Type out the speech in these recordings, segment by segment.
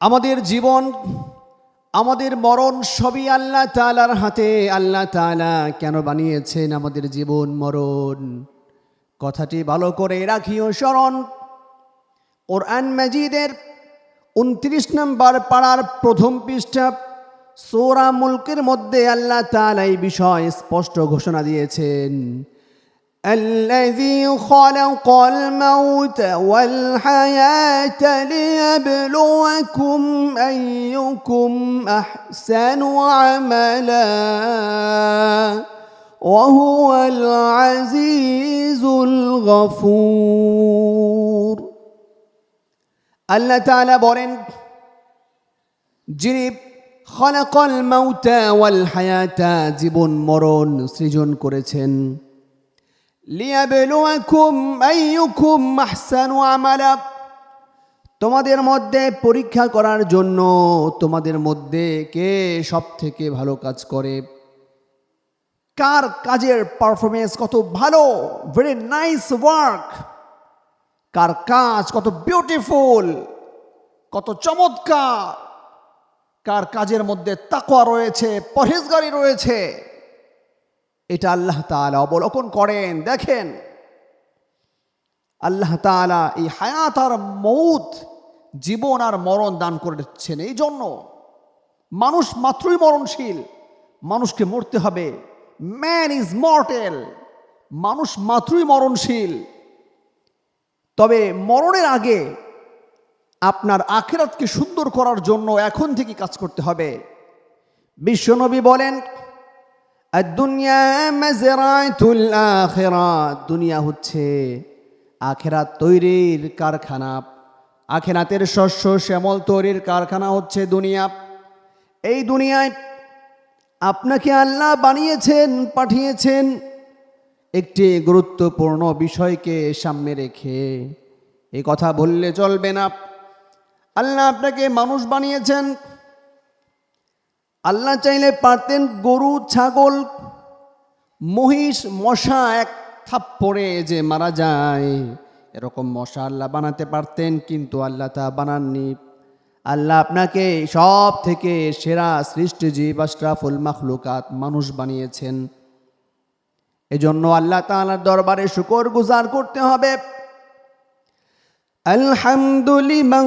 আমাদের জীবন, আমাদের মরণ সবই আল্লাহ তালার হাতে। আল্লাহ তালা কেন বানিয়েছেন আমাদের জীবন মরণ? কথাটি ভালো করে রাখিও স্মরণ। কোরআন মাজিদের উনত্রিশ নম্বর পাড়ার প্রথম পৃষ্ঠা, সোরা মুলকের মধ্যে আল্লাহ তালা এই বিষয় স্পষ্ট ঘোষণা দিয়েছেন। الذي خلق الموت والحياة ليبلوكم أيكم أحسن عملا وهو العزيز الغفور আল্লাহ তাআলা বলেন যিনি খলাকল মাউতা ওয়াল হায়াতা জীবন মরণ সৃজন করেছেন তোমাদের মধ্যে পরীক্ষা করার জন্য তোমাদের মধ্যে কে সব থেকে ভালো কাজ করে? কার কাজের পারফরমেন্স কত ভালো? ভেরি নাইস ওয়ার্ক কার কাজ কত বিউটিফুল কত চমৎকার। কার কাজের মধ্যে তাকওয়া রয়েছে, পরহেজগারি রয়েছে। এটা আল্লাহ তাআলা অবলোকন করেন। দেখেন, আল্লাহ তাআলা এই হায়াত আর মৌত, জীবন আর মরণ দান করেছেন এই জন্য। মানুষ মাত্রই মরণশীল, মানুষকে মরতে হবে। ম্যান ইজ মর্টেল মানুষ মাত্রই মরণশীল। তবে মরণের আগে আপনার আখেরাতকে সুন্দর করার জন্য এখন থেকে কাজ করতে হবে। বিশ্বনবী বলেন দুনিয়া মাজরাতুল আখিরাত দুনিয়া হচ্ছে তৈরির কারখানা। আখেরাতের শস্য শ্যামল তৈরির কারখানা হচ্ছে দুনিয়া। এই দুনিয়ায় আপনাকে আল্লাহ বানিয়েছেন, পাঠিয়েছেন একটি গুরুত্বপূর্ণ বিষয়কে সামনে রেখে। এই কথা বললে চলবে না। আল্লাহ আপনাকে মানুষ বানিয়েছেন। আল্লাহ চাইলে পারতেন গরু, ছাগল, মহিষ, মশা এক থাপ্পড়ে যে মারা যায়। এরকম মশা আল্লাহ বানাতে পারতেন, কিন্তু আল্লাহ তা বানাননি। আল্লাহ আপনাকে সব থেকে সেরা সৃষ্টিজীব আশ্রাফুল মাখলুকাত মানুষ বানিয়েছেন। এজন্য আল্লাহ তাআলার দরবারে শুকর গুজার করতে হবে। আলহামদুলিমান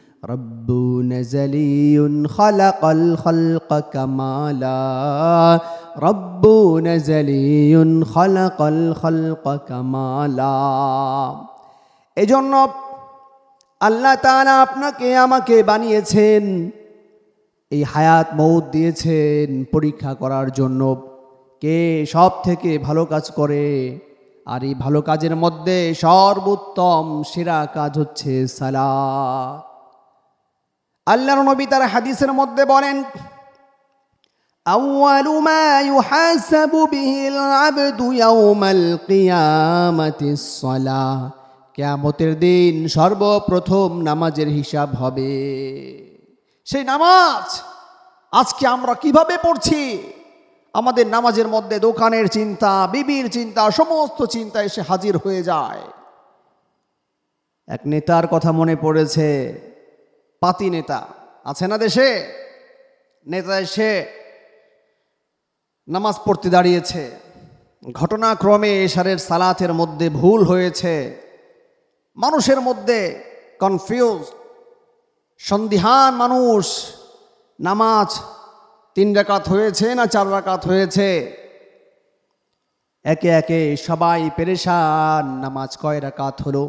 رب نزلي خلق الخلق كمالا رب نزلي خلق الخلق كمالا এজন্য আল্লাহ তাআলা আপনাকে আমাকে বানিয়েছেন এই হায়াত মৌত দিয়েছেন পরীক্ষা করার জন্য কে সব থেকে ভালো কাজ করে আর এই ভালো কাজের মধ্যে সর্বোত্তম সেরা কাজ হচ্ছে সালা আল্লাহর নবী তার হাদিসের মধ্যে বলেন أول ما يحاسب به العبد يوم القيامة الصلاة কেয়ামতের দিন সর্বপ্রথম নামাজের হিসাব হবে সেই নামাজ আজকে আমরা কিভাবে পড়ছি আমাদের নামাজের মধ্যে দোকানের চিন্তা বিবির চিন্তা সমস্ত চিন্তা এসে হাজির হয়ে যায় এক নেতার কথা মনে পড়েছে পাতি নেতা। আছে না দেশে? নেতা এসে নামাজ পড়তে দাঁড়িয়েছে। ঘটনাক্রমে এশারের সালাতের মধ্যে ভুল হয়েছে। মানুষের মধ্যে কনফিউজ সন্দিহান মানুষ নামাজ তিন রাকাত হয়েছে না চার রাকাত হয়েছে? একে একে সবাই পেরেশান। নামাজ কয় রাকাত হলো?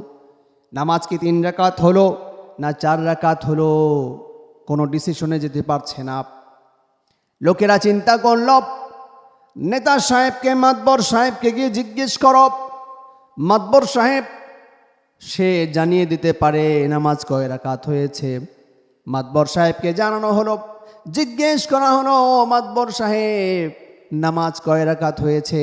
নামাজ কি তিন রাকাত হলো? না চার রাকাত হলো, কোনো ডিসিশনে যেতে পারছে না। লোকেরা চিন্তা করল, নেতা সাহেবকে, মাতবর সাহেবকে গিয়ে জিজ্ঞেস কর। মাতবর সাহেব, সে জানিয়ে দিতে পারে, নামাজ কয় রাকাত হয়েছে। মাতবর সাহেবকে জানানো হলো, জিজ্ঞেস করা হলো মাতবর সাহেব, নামাজ কয় রাকাত হয়েছে?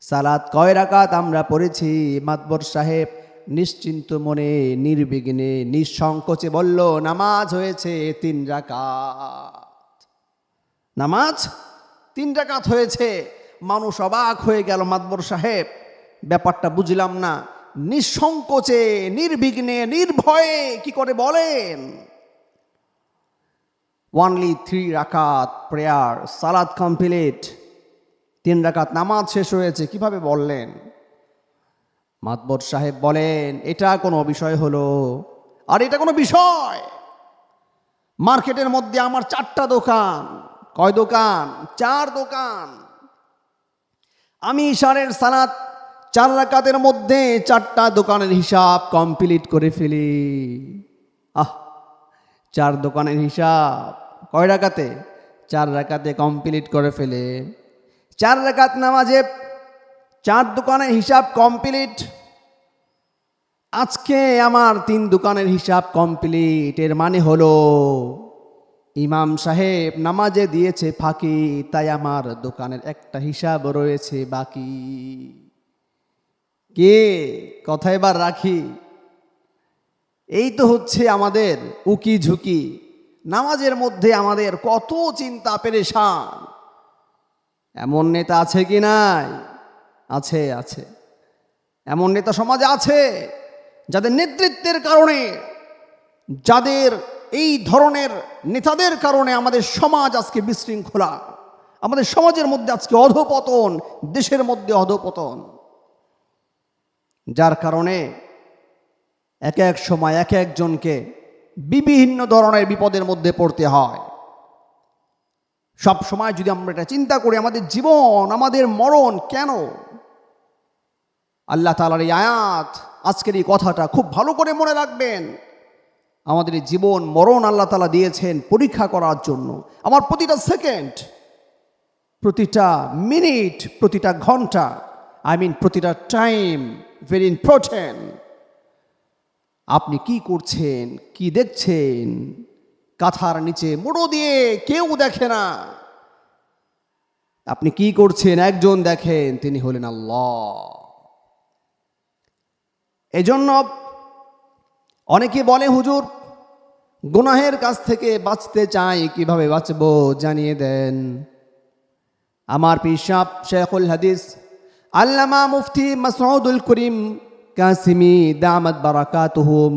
সালাত কয় রাকাত আমরা পড়েছি। মাতবর সাহেব নিশ্চিন্ত মনে, নির্বিঘ্নে, নিঃসংকোচে বলল, নামাজ হয়েছে তিন রাকাত। নামাজ? তিন রাকাত হয়েছে। মানুষ অবাক হয়ে গেল, মাতবর সাহেব, ব্যাপারটা বুঝলাম না। নিঃসংকোচে, নির্বিঘ্নে, নির্ভয়ে, কি করে বলেন? ওয়ানলি থ্রি রাকাত প্রেয়ার সালাদ কমপ্লিট তিন রাকাত নামাজ শেষ হয়েছে, কীভাবে বললেন? মাতবর সাহেব বলেন, এটা কোনো বিষয় হলো? আর, এটা কোনো বিষয়। মার্কেটের মধ্যে আমার চারটা দোকান। কয় দোকান? চার দোকান। আমি ইশারের সালাত চার রাকাতের মধ্যে চারটা দোকানের হিসাব কমপ্লিট করে ফেলি। আহ, চার দোকানের হিসাব কয় রাকাতে? চার রাকাতে কমপ্লিট করে ফেলে। চার রাকাত নামাজে চার দোকানের হিসাব কমপ্লিট আজকে আমার তিন দোকানের হিসাব কমপ্লিট এর মানে হলো, ইমাম সাহেব নামাজে দিয়েছে ফাঁকি, তাই আমার দোকানের একটা হিসাব রয়েছে বাকি। কে? কথা এবার রাখি। এই তো হচ্ছে আমাদের উকি ঝুঁকি। নামাজের মধ্যে আমাদের কত চিন্তা পেরেশান। এমন নেতা আছে কি নাই? আছে আছে। এমন নেতা সমাজে আছে যাদের নেতৃত্বের কারণে, যাদের এই ধরনের নেতাদের কারণে আমাদের সমাজ আজকে বিশৃঙ্খলা, আমাদের সমাজের মধ্যে আজকে অধপতন, দেশের মধ্যে অধপতন। যার কারণে এক এক সময় এক একজনকে বিভিন্ন ধরনের বিপদের মধ্যে পড়তে হয়। সব সময় যদি আমরা এটা চিন্তা করি, আমাদের জীবন, আমাদের মরণ কেন? আল্লাহ তালার এই আয়াত আজকের এই কথাটা খুব ভালো করে মনে রাখবেন। আমাদের জীবন মরণ আল্লাহ তালা দিয়েছেন পরীক্ষা করার জন্য। আমার প্রতিটা সেকেন্ড, প্রতিটা মিনিট, প্রতিটা ঘণ্টা আই মিন প্রতিটা টাইম ভেরি ইম্পর্টেন্ট আপনি কি করছেন, কি দেখছেন? কাঁথার নিচে মুড়ো দিয়ে কেউ দেখে না। আপনি কি করছেন, একজন দেখেন, তিনি হলেন আল্লাহ। এজন্য অনেকে বলে, হুজুর, গুনাহের কাছ থেকে বাঁচতে চাই, কীভাবে বাঁচব জানিয়ে দেন। আমার পিসাব শেখুল হাদিস, আল্লামা মুফতি মাসউদুল করিম কাসিমি দামাত বারাকাতুহুম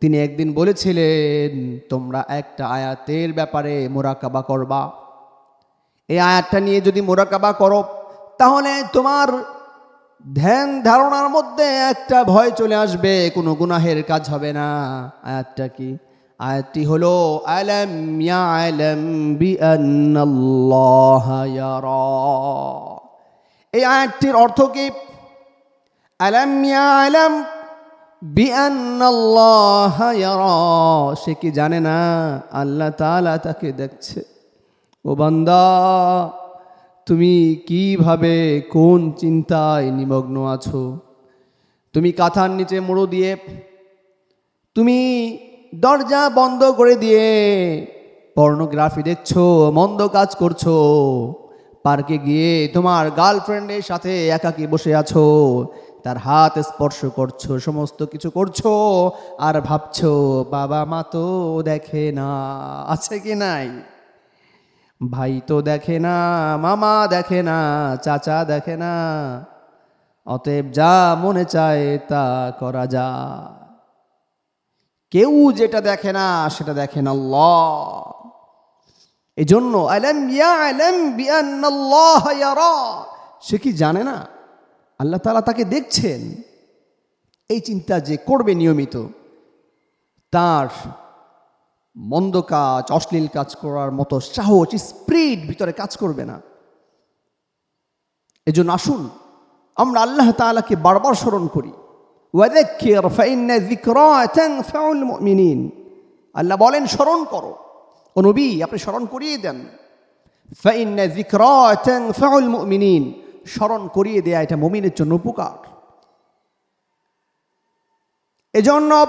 তিনি একদিন বলেছিলেন, তোমরা একটা আয়াতের ব্যাপারে মোরাকাবা করবা। এই আয়াতটা নিয়ে যদি মোরাকাবা করো, তাহলে তোমার ধ্যান ধারণার মধ্যে একটা ভয় চলে আসবে, কোনো গুনাহের কাজ হবে না। আয়াতটা কি? আয়াতটি হলো এই আয়াতটির অর্থ কি? সে কি জানে না? আল্লাহ তাকে দেখছে। ও বান্দা তুমি কীভাবে কোন চিন্তায় নিমগ্ন আছো? তুমি কাঁথার নিচে মোড়ো দিয়ে, তুমি দরজা বন্ধ করে দিয়ে পর্নোগ্রাফি দেখছ, মন্দ কাজ করছ, পার্কে গিয়ে তোমার গার্লফ্রেন্ডের সাথে একাকি বসে আছো, তার হাত স্পর্শ করছ, সমস্ত কিছু করছ, আর ভাবছ বাবা মা তো দেখে না, আছে কি নাই? ভাই তো দেখে না, মামা দেখে না, চাচা দেখে না। অতএব যা মনে চায় তা করা যা কেউ যেটা দেখে না, সেটা দেখেন আল্লাহ। এই জন্য সে কি জানে না? আল্লাহ তালা তাকে দেখছেন। এই চিন্তা যে করবে নিয়মিত, তার মন্দ কাজ, অশ্লীল কাজ করার মতো সাহস স্প্রিড ভিতরে কাজ করবে না। এজন্য আসুন, আমরা আল্লাহ তাআলাকে বারবার স্মরণ করি। আল্লাহ বলেন, স্মরণ করো। ও নবী, আপনি স্মরণ করিয়ে দেন। মুমিনিন। স্মরণ করিয়ে দেয়া, এটা মমিনের জন্য উপকার। এজন্য